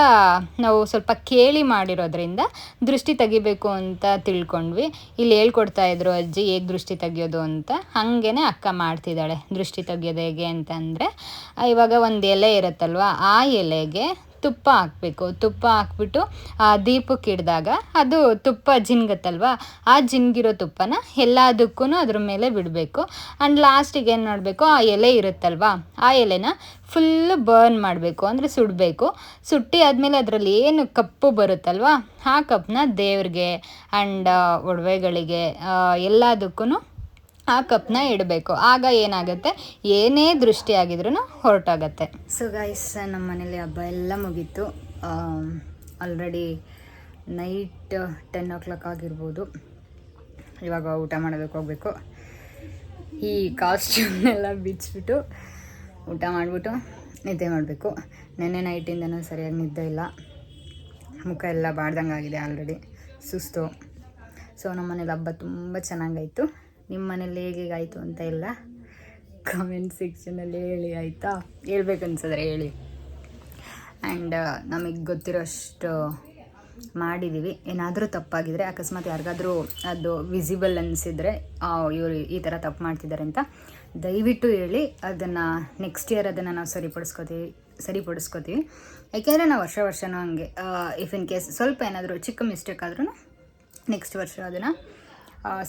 Speaker 1: ನಾವು ಸ್ವಲ್ಪ ಕೇಳಿ ಮಾಡಿರೋದ್ರಿಂದ ದೃಷ್ಟಿ ತೆಗಿಬೇಕು ಅಂತ ತಿಳ್ಕೊಂಡ್ವಿ. ಇಲ್ಲಿ ಹೇಳ್ಕೊಡ್ತಾ ಇದ್ರು ಅಜ್ಜಿ, ಹೇಗೆ ದೃಷ್ಟಿ ತೆಗಿಯೋದು ಅಂತ. ಹಾಗೇನೆ ಅಕ್ಕ ಮಾಡ್ತಿದ್ದಾಳೆ ದೃಷ್ಟಿ ತೆಗಿಯೋದು ಹೇಗೆ ಅಂತಂದರೆ, ಇವಾಗ ಒಂದು ಎಲೆ ಇರುತ್ತಲ್ವ? ಆ ಎಲೆಗೆ ತುಪ್ಪ ಹಾಕಬೇಕು. ತುಪ್ಪ ಹಾಕ್ಬಿಟ್ಟು ಆ ದೀಪಕ್ಕೆ ಇಡಿದಾಗ ಅದು ತುಪ್ಪ ಜಿನ್ಗತ್ತಲ್ವ? ಆ ಜಿನ್ಗಿರೋ ತುಪ್ಪನ ಎಲ್ಲದಕ್ಕೂ ಅದ್ರ ಮೇಲೆ ಬಿಡಬೇಕು. ಆ್ಯಂಡ್ ಲಾಸ್ಟಿಗೆ ಏನು ಮಾಡಬೇಕು? ಆ ಎಲೆ ಇರುತ್ತಲ್ವಾ? ಆ ಎಲೆನ ಫುಲ್ಲು ಬರ್ನ್ ಮಾಡಬೇಕು. ಅಂದರೆ ಸುಡಬೇಕು. ಸುಟ್ಟಿ ಆದಮೇಲೆ ಅದರಲ್ಲಿ ಏನು ಕಪ್ಪು ಬರುತ್ತಲ್ವಾ? ಆ ಕಪ್ಪನ್ನ ದೇವ್ರಿಗೆ ಆ್ಯಂಡ್ ಒಡವೆಗಳಿಗೆ ಎಲ್ಲದಕ್ಕೂ ಆ ಕಪ್ನ ಇಡಬೇಕು. ಆಗ ಏನಾಗುತ್ತೆ? ಏನೇ ದೃಷ್ಟಿ ಆಗಿದ್ರೂ ಹೊರಟೋಗತ್ತೆ. ಸೊ ಗೈಸ್ ನಮ್ಮ ಮನೇಲಿ ಹಬ್ಬ ಎಲ್ಲ ಮುಗೀತು. Already night ten o'clock ಆಗಿರ್ಬೋದು. ಇವಾಗ ಊಟ ಮಾಡೋದಕ್ಕೆ ಹೋಗಬೇಕು. ಈ ಕಾಸ್ಟ್ಯೂಮ್ನೆಲ್ಲ ಬಿಚ್ಚಿಬಿಟ್ಟು ಊಟ ಮಾಡಿಬಿಟ್ಟು ನಿದ್ದೆ ಮಾಡಬೇಕು. ನೆನ್ನೆ ನೈಟಿಂದನೂ ಸರಿಯಾಗಿ ನಿದ್ದೆ ಇಲ್ಲ. ಮುಖ ಎಲ್ಲ ಬಾಡ್ದಂಗೆ ಆಗಿದೆ ಆಲ್ರೆಡಿ ಸುಸ್ತು. ಸೊ ನಮ್ಮ ಮನೇಲಿ ಹಬ್ಬ ತುಂಬ ಚೆನ್ನಾಗಾಯಿತು. ನಿಮ್ಮ ಮನೇಲಿ ಹೇಗೇಗಾಯಿತು ಅಂತ ಎಲ್ಲ ಕಮೆಂಟ್ ಸೆಕ್ಷನಲ್ಲಿ ಹೇಳಿ, ಆಯಿತಾ? ಹೇಳ್ಬೇಕು ಅನ್ಸಿದ್ರೆ ಹೇಳಿ. ಆ್ಯಂಡ್ ನಮಗೆ ಗೊತ್ತಿರೋಷ್ಟು ಮಾಡಿದ್ದೀವಿ ಏನಾದರೂ ತಪ್ಪಾಗಿದ್ದರೆ ಅಕಸ್ಮಾತ್ ಯಾರಿಗಾದರೂ ಅದು ವಿಸಿಬಲ್ ಅನಿಸಿದರೆ ಇವರು ಈ ಥರ ತಪ್ಪು ಮಾಡ್ತಿದ್ದಾರೆ ಅಂತ ದಯವಿಟ್ಟು ಹೇಳಿ. ಅದನ್ನು ನೆಕ್ಸ್ಟ್ ಇಯರ್ ಅದನ್ನು ನಾವು ಸರಿಪಡಿಸ್ಕೋತೀವಿ ಸರಿಪಡಿಸ್ಕೋತೀವಿ. ಯಾಕೆಂದರೆ ನಾವು ವರ್ಷ ವರ್ಷನೂ ಹಂಗೆ ಇಫ್ ಇನ್ ಕೇಸ್ ಸ್ವಲ್ಪ ಏನಾದರೂ ಚಿಕ್ಕ ಮಿಸ್ಟೇಕ್ ಆದ್ರೂ ನೆಕ್ಸ್ಟ್ ವರ್ಷ ಅದನ್ನು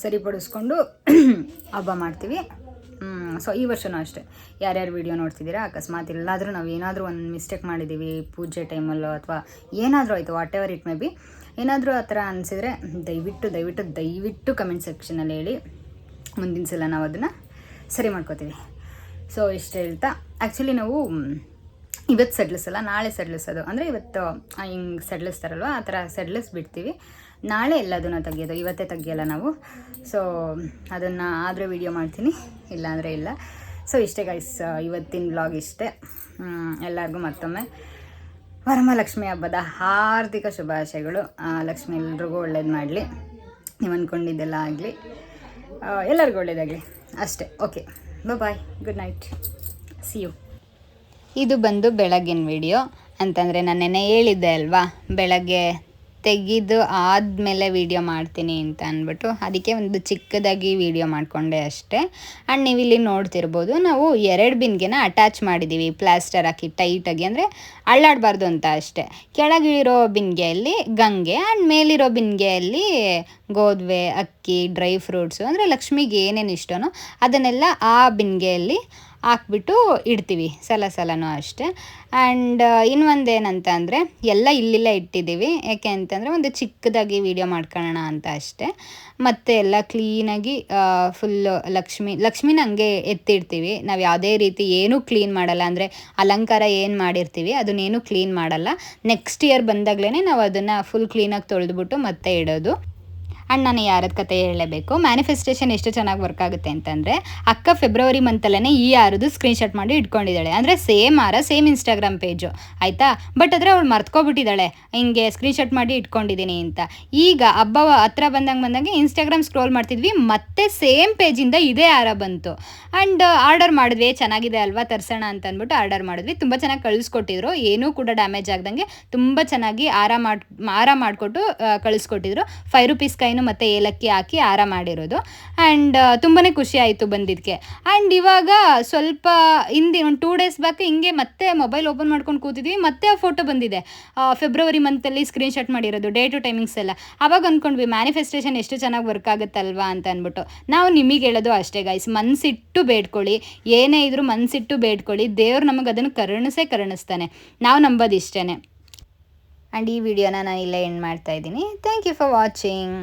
Speaker 1: ಸರಿಪಡಿಸ್ಕೊಂಡು ಹಬ್ಬ ಮಾಡ್ತೀವಿ.
Speaker 5: ಸೊ ಈ ವರ್ಷವೂ ಅಷ್ಟೇ. ಯಾರ್ಯಾರು ವೀಡಿಯೋ ನೋಡ್ತಿದ್ದೀರಾ? ಅಕಸ್ಮಾತ್ ಎಲ್ಲಾದರೂ ನಾವು ಏನಾದರೂ ಒಂದು ಮಿಸ್ಟೇಕ್ ಮಾಡಿದ್ದೀವಿ ಪೂಜೆ ಟೈಮಲ್ಲೋ ಅಥವಾ ಏನಾದರೂ ಆಯಿತು whatever it may be ಏನಾದರೂ ಆ ಥರ ಅನಿಸಿದ್ರೆ ದಯವಿಟ್ಟು ದಯವಿಟ್ಟು ದಯವಿಟ್ಟು ಕಮೆಂಟ್ ಸೆಕ್ಷನಲ್ಲಿ ಹೇಳಿ. ಮುಂದಿನ ಸಲ ನಾವು ಅದನ್ನು ಸರಿ ಮಾಡ್ಕೋತೀವಿ. ಸೊ ಇಷ್ಟು ಹೇಳ್ತಾ. ಆ್ಯಕ್ಚುಲಿ ನಾವು ಇವತ್ತು ಸೆಡ್ಲಿಸಲ್ಲ ನಾಳೆ ಸೆಡ್ಲಿಸೋದು ಅಂದರೆ ಇವತ್ತು ಹಿಂಗೆ ಸೆಡ್ಲಿಸ್ತಾರಲ್ವ, ಆ ಥರ ಸಡ್ಲಿಸ್ಬಿಡ್ತೀವಿ ನಾಳೆ ಎಲ್ಲದನ್ನ ತೆಗೆಯೋದು, ಇವತ್ತೇ ತೆಗಿಯಲ್ಲ ನಾವು. ಸೊ ಅದನ್ನು ಆದರೆ ವೀಡಿಯೋ ಮಾಡ್ತೀನಿ, ಇಲ್ಲಾಂದರೆ ಇಲ್ಲ. ಸೊ ಇಷ್ಟೇ ಗೈಸ್ ಇವತ್ತಿನ ಬ್ಲಾಗ್ ಇಷ್ಟೇ. ಎಲ್ಲರಿಗೂ ಮತ್ತೊಮ್ಮೆ ವರಮಹಾಲಕ್ಷ್ಮಿ ಹಬ್ಬದ ಹಾರ್ದಿಕ ಶುಭಾಶಯಗಳು. ಲಕ್ಷ್ಮಿ ಎಲ್ರಿಗೂ ಒಳ್ಳೇದು ಮಾಡಲಿ. ನೀವು ಅಂದ್ಕೊಂಡಿದ್ದೆಲ್ಲ ಆಗಲಿ. ಎಲ್ಲರಿಗೂ ಒಳ್ಳೇದಾಗಲಿ. ಅಷ್ಟೇ okay bye good night see you
Speaker 1: ಇದು ಬಂದು ಬೆಳಗಿನ ವಿಡಿಯೋ ಅಂತಂದರೆ ನಾನು ನೆನ್ನೆ ಹೇಳಿದ್ದೆ ಅಲ್ವಾ, ಬೆಳಗ್ಗೆ ತೆಗೆದು ಆದಮೇಲೆ ವಿಡಿಯೋ ಮಾಡ್ತೀನಿ ಅಂತ ಅಂದ್ಬಿಟ್ಟು ಅದಕ್ಕೆ ಒಂದು ಚಿಕ್ಕದಾಗಿ ವಿಡಿಯೋ ಮಾಡಿಕೊಂಡೆ ಅಷ್ಟೇ. ಆ್ಯಂಡ್ ನೀವು ಇಲ್ಲಿ ನೋಡ್ತಿರ್ಬೋದು, ನಾವು ಎರಡು ಬಿನ್ಗೆನ ಅಟ್ಯಾಚ್ ಮಾಡಿದ್ದೀವಿ ಪ್ಲಾಸ್ಟರ್ ಹಾಕಿ ಟೈಟಾಗಿ ಅಂದರೆ ಅಳ್ಳಾಡಬಾರ್ದು ಅಂತ ಅಷ್ಟೇ. ಕೆಳಗಿರೋ ಬಿನ್ಗೆಯಲ್ಲಿ ಗಂಗೆ ಆ್ಯಂಡ್ ಮೇಲಿರೋ ಬಿನ್ಗೆಯಲ್ಲಿ ಗೋಧುವೆ ಅಕ್ಕಿ ಡ್ರೈ ಫ್ರೂಟ್ಸು ಅಂದರೆ ಲಕ್ಷ್ಮಿಗೆ ಏನೇನು ಇಷ್ಟನೋ ಅದನ್ನೆಲ್ಲ ಆ ಬಿನ್ಗೆಯಲ್ಲಿ ಹಾಕ್ಬಿಟ್ಟು ಇಡ್ತೀವಿ ಸಲ ಸಲನೂ ಅಷ್ಟೇ. ಆ್ಯಂಡ್ ಇನ್ನೊಂದೇನಂತ ಅಂದರೆ ಎಲ್ಲ ಇಲ್ಲಿಲ್ಲ ಇಟ್ಟಿದ್ದೀವಿ. ಯಾಕೆ ಅಂತಂದರೆ ಒಂದು ಚಿಕ್ಕದಾಗಿ ವೀಡಿಯೋ ಮಾಡ್ಕೊಳ್ಳೋಣ ಅಂತ ಅಷ್ಟೇ. ಮತ್ತು ಎಲ್ಲ ಕ್ಲೀನಾಗಿ ಫುಲ್ಲು ಲಕ್ಷ್ಮಿ, ಲಕ್ಷ್ಮಿನ ಹಂಗೆ ಎತ್ತಿಡ್ತೀವಿ. ನಾವು ಯಾವುದೇ ರೀತಿ ಏನೂ ಕ್ಲೀನ್ ಮಾಡಲ್ಲ. ಅಂದರೆ ಅಲಂಕಾರ ಏನು ಮಾಡಿರ್ತೀವಿ, ಅದನ್ನೇನು ಕ್ಲೀನ್ ಮಾಡಲ್ಲ. ನೆಕ್ಸ್ಟ್ ಇಯರ್ ಬಂದಾಗಲೇ ನಾವು ಅದನ್ನು ಫುಲ್ ಕ್ಲೀನಾಗಿ ತೊಳೆದ್ಬಿಟ್ಟು ಮತ್ತೆ ಇಡೋದು. ನಾನು ಯಾರದ ಕತೆ ಹೇಳಲೇಬೇಕು? ಮ್ಯಾನಿಫೆಸ್ಟೇಷನ್ ಎಷ್ಟು ಚೆನ್ನಾಗಿ ವರ್ಕ್ ಆಗುತ್ತೆ ಅಂತಂದರೆ, ಅಕ್ಕ ಫೆಬ್ರವರಿ ಮಂತಲ್ಲೇ ಈ ಯಾರದು ಸ್ಕ್ರೀನ್ಶಾಟ್ ಮಾಡಿ ಇಟ್ಕೊಂಡಿದ್ದಾಳೆ. ಅಂದರೆ ಸೇಮ್ ಆರ ಸೇಮ್ ಇನ್ಸ್ಟಾಗ್ರಾಮ್ ಪೇಜು ಆಯಿತಾ? ಬಟ್ ಆದರೆ ಅವಳು ಮರ್ತ್ಕೊಬಿಟ್ಟಿದ್ದಾಳೆ. ಹಿಂಗೆ ಸ್ಕ್ರೀನ್ಶಾಟ್ ಮಾಡಿ ಇಟ್ಕೊಂಡಿದ್ದೀನಿ ಅಂತ. ಈಗ ಹಬ್ಬ ಹತ್ರ ಬಂದಂಗೆ ಬಂದಂಗೆ ಇನ್ಸ್ಟಾಗ್ರಾಮ್ ಸ್ಕ್ರೋಲ್ ಮಾಡ್ತಿದ್ವಿ. ಮತ್ತೆ ಸೇಮ್ ಪೇಜಿಂದ ಇದೇ ಹಾರ ಬಂತು. ಆ್ಯಂಡ್ ಆರ್ಡರ್ ಮಾಡಿದ್ವಿ. ಚೆನ್ನಾಗಿದೆ ಅಲ್ವಾ? ತರ್ಸೋಣ ಅಂತ ಅಂದ್ಬಿಟ್ಟು ಆರ್ಡರ್ ಮಾಡಿದ್ವಿ. ತುಂಬ ಚೆನ್ನಾಗಿ ಕಳಿಸ್ಕೊಟ್ಟಿದ್ರು. ಏನೂ ಕೂಡ ಡ್ಯಾಮೇಜ್ ಆಗ್ದಂಗೆ ತುಂಬ ಚೆನ್ನಾಗಿ ಆರ ಮಾಡಿ, ಆರ ಮಾಡಿಕೊಟ್ಟು ಕಳಿಸ್ಕೊಟ್ಟಿದ್ರು. ಫೈವ್ ರುಪೀಸ್ ಕಾಯಿನು ಮತ್ತು ಏಲಕ್ಕಿ ಹಾಕಿ ಆರ ಮಾಡಿರೋದು. ಆ್ಯಂಡ್ ತುಂಬಾ ಖುಷಿ ಆಯಿತು ಬಂದಿದ್ದಕ್ಕೆ ಆ್ಯಂಡ್ ಇವಾಗ ಸ್ವಲ್ಪ ಹಿಂದೆ ಒಂದು ಟೂ ಡೇಸ್ ಬ್ಯಾಕ್ ಹಿಂಗೆ ಮತ್ತೆ ಮೊಬೈಲ್ ಓಪನ್ ಮಾಡ್ಕೊಂಡು ಕೂತಿದ್ವಿ. ಮತ್ತೆ ಆ ಫೋಟೋ ಬಂದಿದೆ. ಫೆಬ್ರವರಿ ಮಂತಲ್ಲಿ ಸ್ಕ್ರೀನ್ಶಾಟ್ ಮಾಡಿರೋದು ಡೇ ಟು ಟೈಮಿಂಗ್ಸ್ ಎಲ್ಲ. ಅವಾಗ ಅಂದ್ಕೊಂಡ್ವಿ ಮ್ಯಾನಿಫೆಸ್ಟೇಷನ್ ಎಷ್ಟು ಚೆನ್ನಾಗಿ ವರ್ಕ್ ಆಗುತ್ತಲ್ವಾ ಅಂತ ಅಂದ್ಬಿಟ್ಟು. ನಾವು ನಿಮಗೆ ಹೇಳೋದು ಅಷ್ಟೇ ಗೈಸ್ ಮನಸ್ಸಿಟ್ಟು ಬೇಡ್ಕೊಳ್ಳಿ. ಏನೇ ಇದ್ರೂ ಮನಸ್ಸಿಟ್ಟು ಬೇಡ್ಕೊಳ್ಳಿ. ದೇವ್ರು ನಮಗೆ ಅದನ್ನು ಕರುಣಿಸೇ ಕರುಣಿಸ್ತಾನೆ. ನಾವು ನಂಬೋದು ಇಷ್ಟೇ ಆ್ಯಂಡ್ ಈ ವಿಡಿಯೋನ ನಾನು ಇಲ್ಲೇ ಎಂಡ್ ಮಾಡ್ತಾ ಇದ್ದೀನಿ. Thank you for watching